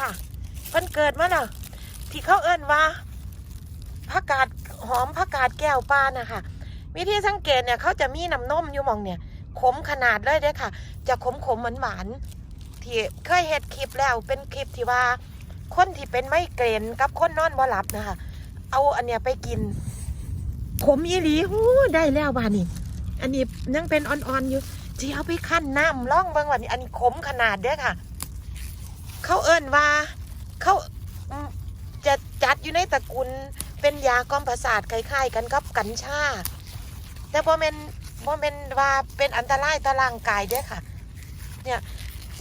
ค่ะ เพิ่นเกิดมาแล้วที่เขาเอิ้นว่าผักกาดหอมผักกาดแก้วปลาน่ะค่ะ วิธีสังเกตเนี่ยเขาจะมีน้ำนมอยู่มองเนี่ย ขมขนาดเลยเด้ค่ะ จะขมขมหวานหวานที่เคยเห็ดคลิปแล้วเป็นคลิปที่ว่า คนที่เป็นไม่เกรนกับคนนอนบ่หลับนะคะ เอาอันเนี้ยไปกิน ขมอีหลีหูได้แล้วบ้านี่อันนี้ยังเป็นอ่อนๆอยู่จีเอาไปขั้นน้ำล่องบางวันนี้อันนี้ขมขนาดเด้อค่ะ เขาเอิ้นว่า เขาจะจัดอยู่ในตระกูลเป็นยากล่อมประสาทคล้ายๆกันกับกัญชา แต่พอเป็นพอเป็นว่าเป็นอันตรายต่อร่างกายด้วยค่ะ เนี่ย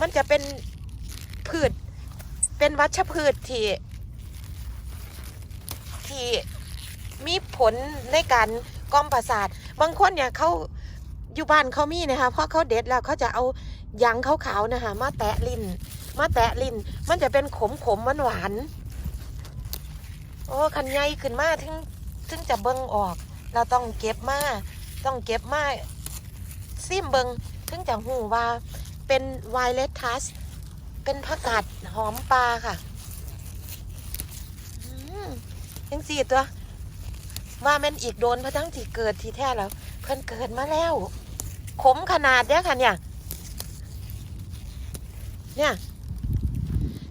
มันจะเป็นพืช เป็นวัชพืชที่ที่มีผลในการกล่อมประสาท บางคนเนี่ยเขาอยู่บ้านเขามีนะคะเพราะเขาเด็ดแล้วเขาจะเอายางขาวๆนะคะมาแตะลิ้น มาแตะลิ้นมันจะเป็นขมขมหวานหวานโอ้คันใหญ่ขึ้นมาถึงถึงจะเบิ่งออก เราต้องเก็บมาต้องเก็บมาซิมเบิงถึงจะหูว่าเป็นไวเลสทัสเป็นผักกาดหอมปลาค่ะยังสี่ตัว ว่าแมันอีกโดนเพราะทั้งที่เกิดที่แท้แล้ว เพิ่นเกิดมาแล้ว ขมขนาดเนี้ยค่ะเนี่ย เนี่ย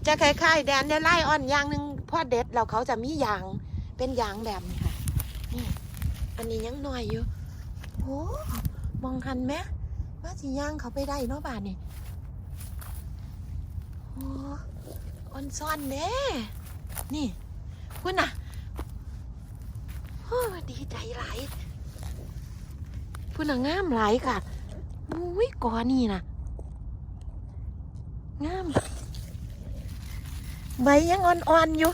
จะคล้ายๆแดนเดลไลออนอย่างหนึ่งพอเด็ดแล้วเขาจะมียางเป็นยางแบบนี้ค่ะ นี่ อันนี้ยังหน่อยอยู่โอ้มองหันไหมว่าสิย่างเขาไปได้เนาะบาทนี่โอ้ออนซ่อนเด้นี่คุณน่ะโอ้ดีใจหลายคุณน่ะงามหลายค่ะอุ้ยกอนี่น่ะงาม ใบยังอ่อนๆอยู่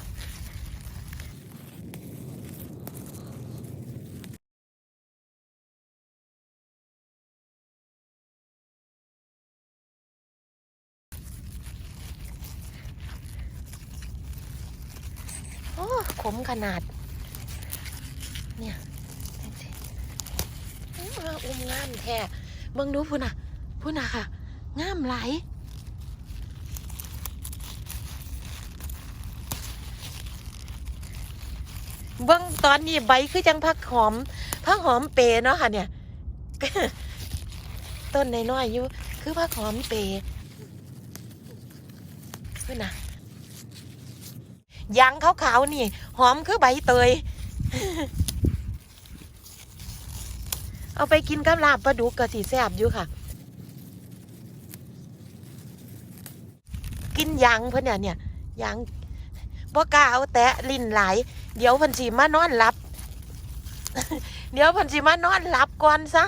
โอ้ขมขนาด เนี่ยอุ้มงามแท้เบิ่งดูพุ่นน่ะ พุ่นน่ะค่ะ งามหลาย เบิ่งตอนนี้ใบคือจังพักหอมพักหอมเปรเนาะค่ะเนี่ย ต้นในน้อยอยู่ คือพักหอมเปรคือน่ะยางขาวๆนี่ หอมคือใบเตย เอาไปกินกับลาบปลาดุกกะสีแซบอยู่ค่ะ กินยางเพื่อนเนี่ยเนี่ยยาง บ่กล้าเอาแตะลิ้นไหลเดี๋ยวพันสีมานอนหลับ เดี๋ยวพันสีมานอนหลับก่อนซะ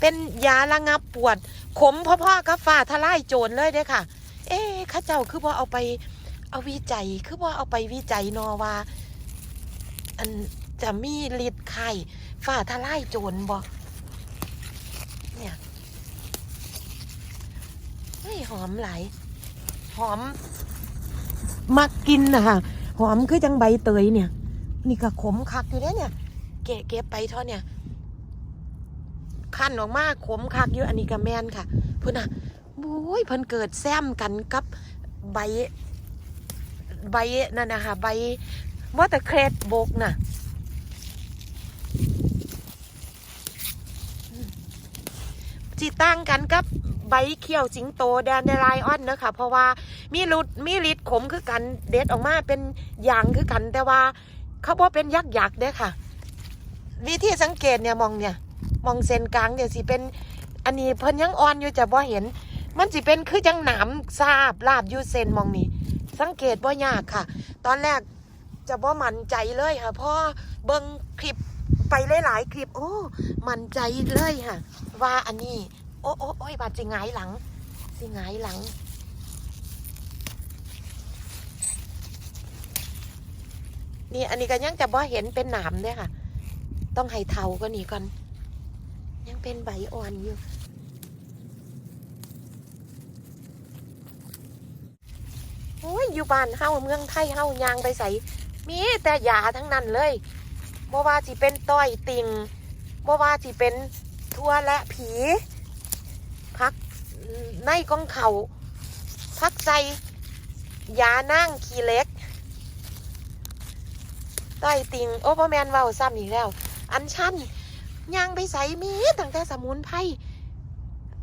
เป็นยาระงับปวด ขมพ่อๆกับฝ่าทลายโจรเลยเด้ค่ะ เอ๊ข้าเจ้าคือว่าเอาไปเอาวิจัย คือว่าเอาไปวิจัยนอว่า อันจะมีฤทธิ์ไข่ฝ่าทลายโจรบ่เนี่ยเฮ้ยหอมไหล หอม มักกินนะคะหอมคือจังใบเตยเนี่ย นี่ก็ขมคักอยู่เด้เนี่ยเกะเก็บไปท่าเนี่ยขั้นออกมาขมคักอยู่อันนี้ก็แมนค่ะพุ่นอะบุ้ยเพิ่นเกิดแซมกันกับใบ ใบนั่นนะคะใบวอเตอร์เครดบกน่ะจีตั้งกันกับ ใบเขียวสิงโตแดนเดรายออนเนะค่ะเพราะว่ามีรุดมีฤทธิ์ขมคือกันเด็ดออกมาเป็นยางคือกัน แต่ว่าเขาบอกเป็นยักษ์ยักษ์เด้ค่ะ วิธีสังเกตเนี่ยมองเนี่ย มองเส้นกลางเนี่ยสิเป็นอันนี้เพิ่นยังอ่อนอยู่จะบ่เห็น มันสิเป็นคือจังหนามซาบลาบยูเส้นมองนี้สังเกตบ่ยากค่ะ ตอนแรกจะบ่มั่นใจเลยค่ะเพราะเบิ่งคลิปไปหลายๆคลิปโอ้ มั่นใจเลยค่ะ ว่าอันนี้ โอ้โอ้โอ้ยบาดสิงายหลัง สิงายหลัง นี่อันนี้ก็ยังจะบ่เห็นเป็นหนามเด้อค่ะ ต้องให้เทาก็นี่ก่อน ยังเป็นใบอ่อนอยู่โอ้ยอยู่บ้านเฮาเมืองไทยเฮายางไปใส่มีแต่ยาทั้งนั้นเลยบ่ว่าสิเป็นต้อยติงบ่ว่าสิเป็นทั่วและผี ในกองเขาฟักใจยานั่งขี้เล็กต้อยติงโอ้พ่อแมนเว้าซ้ำอีกแล้ว อันชันย่างไปใส่มีตั้งแต่สมุนไพร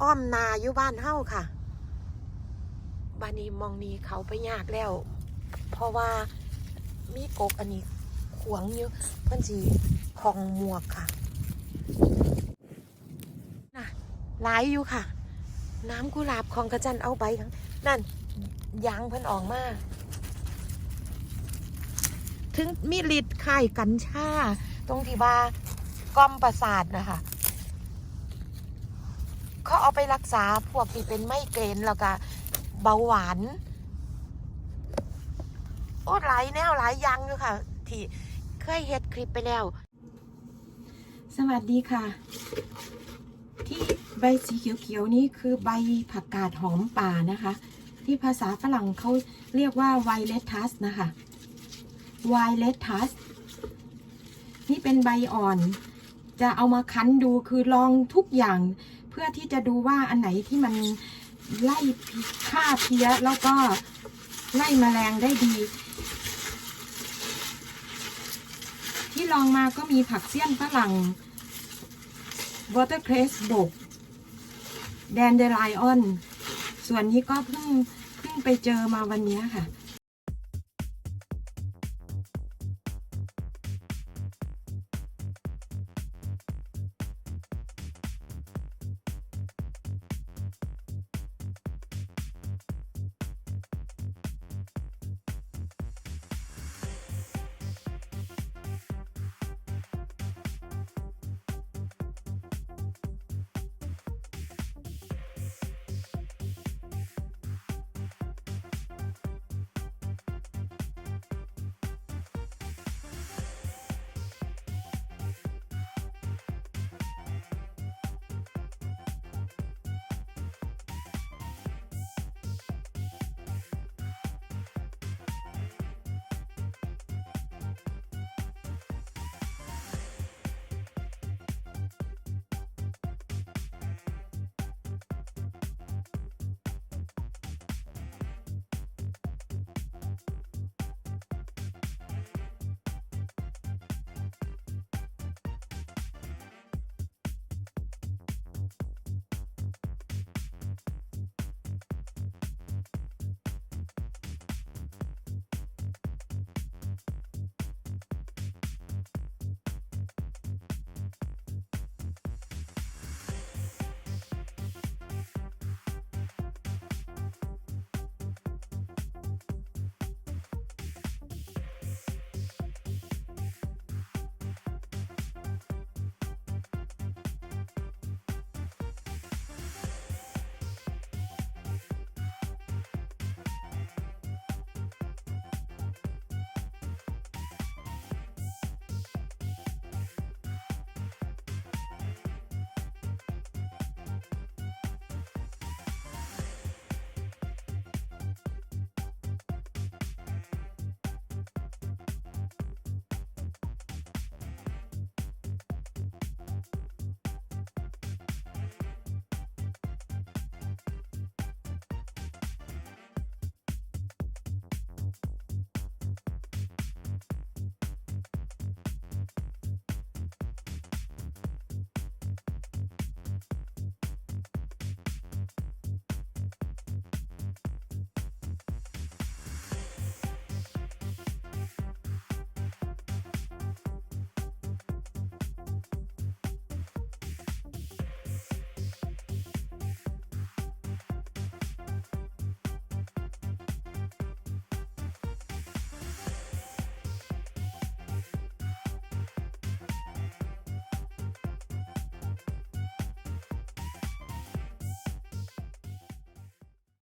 อ้อมนาอยู่บ้านเฮ้าค่ะบ้านนี้มองนี้เขาไปยากแล้ว เพราะว่ามีกกอันนี้ขวางอยู่เพิ่นสิของหมวกค่ะน่ะหลายอยู่ค่ะ น้ำกุหลาบของกระจันเอาใบทั้งนั่นยางเพิ่นออกมา ถึงมีฤทธิ์ไข่กัญชา ตรงที่ว่ากอมประสาทนะคะเขาเอาไปรักษาพวกที่เป็นไมเกรนแล้วก็เบาหวานโอ้หลายแนวหลายยังอยู่ค่ะ ที่เคยเฮ็ดคลิปไปแล้ว สวัสดีค่ะ ใบสีเขียวๆนี้คือใบผักกาดหอมป่านะคะ ที่ภาษาฝรั่งเขาเรียกว่าไวเลตัสนะคะไวเลตัสนี่เป็นใบอ่อน จะเอามาคั้นดูคือลองทุกอย่าง เพื่อที่จะดูว่าอันไหนที่มันไล่ฆ่าเพี้ยแล้วก็ไล่แมลงได้ดี ที่ลองมาก็มีผักเสี้ยนฝรั่ง watercress บก แดนเดรายออน ส่วนนี้ก็เพิ่งเพิ่งไปเจอมาวันนี้ค่ะ